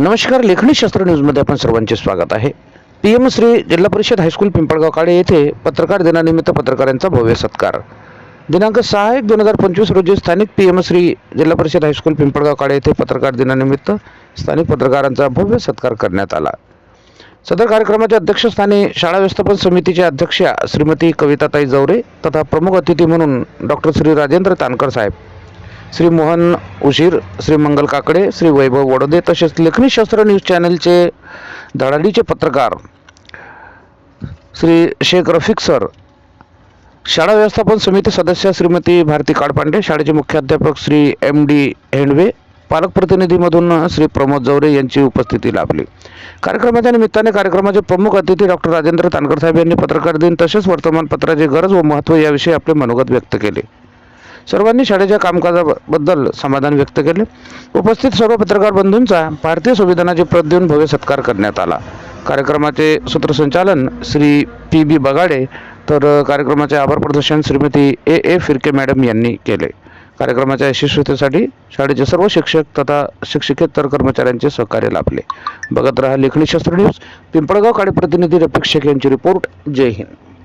नमस्कार लेखणी शास्त्र न्यूजमध्ये आपण सर्वांचे स्वागत आहे. पी एम श्री जिल्हा परिषद हायस्कूल पिंपळगाव काळे येथे पत्रकार दिनानिमित्त पत्रकारांचा भव्य सत्कार. दिनांक सहा एक दोन हजार पंचवीस रोजी स्थानिक पी एम श्री जिल्हा परिषद हायस्कूल पिंपळगाव काळे येथे पत्रकार दिनानिमित्त स्थानिक पत्रकारांचा भव्य सत्कार करण्यात आला. सदर कार्यक्रमाच्या अध्यक्षस्थानी शाळा व्यवस्थापन समितीच्या अध्यक्षा श्रीमती कविताताई जवरे तथा प्रमुख अतिथी म्हणून डॉक्टर श्री राजेंद्र तानकर साहेब. श्री मोहन उशीर श्री मंगल काकडे श्री वैभव वडोदे तसेच लेखनी शास्त्र न्यूज चॅनलचे धडाडीचे पत्रकार श्री शेख रफिक सर शाळा व्यवस्थापन समिती सदस्य श्रीमती भारती काडपांडे शाळेचे मुख्याध्यापक श्री एम डी हेंडवे पालक प्रतिनिधीमधून श्री प्रमोद जवरे यांची उपस्थिती लाभली. कार्यक्रमाच्या निमित्ताने कार्यक्रमाचे प्रमुख अतिथी डॉक्टर राजेंद्र तानकर साहेब यांनी पत्रकार दिन तसेच वर्तमानपत्राची गरज व महत्त्व याविषयी आपले मनोगत व्यक्त केले. सर्वांनी शाळेच्या कामकाजाबद्दल समाधान व्यक्त केले. उपस्थित सर्व पत्रकार बंधूंचा भारतीय संविधानाचे प्रत देऊन भव्य सत्कार करण्यात आला. कार्यक्रमाचे सूत्रसंचालन श्री पी बी बगाडे तर कार्यक्रमाचे आभार प्रदर्शन श्रीमती ए ए फिरके मॅडम यांनी केले. कार्यक्रमाच्या यशस्वीतेसाठी शाळेचे सर्व शिक्षक तथा शिक्षकेतर कर्मचाऱ्यांचे सहकार्य लाभले. बघत रहा लेखणी शस्त्र न्यूज. पिंपळगाव काळे प्रतिनिधी रपेक्षक यांची रिपोर्ट. जय हिंद.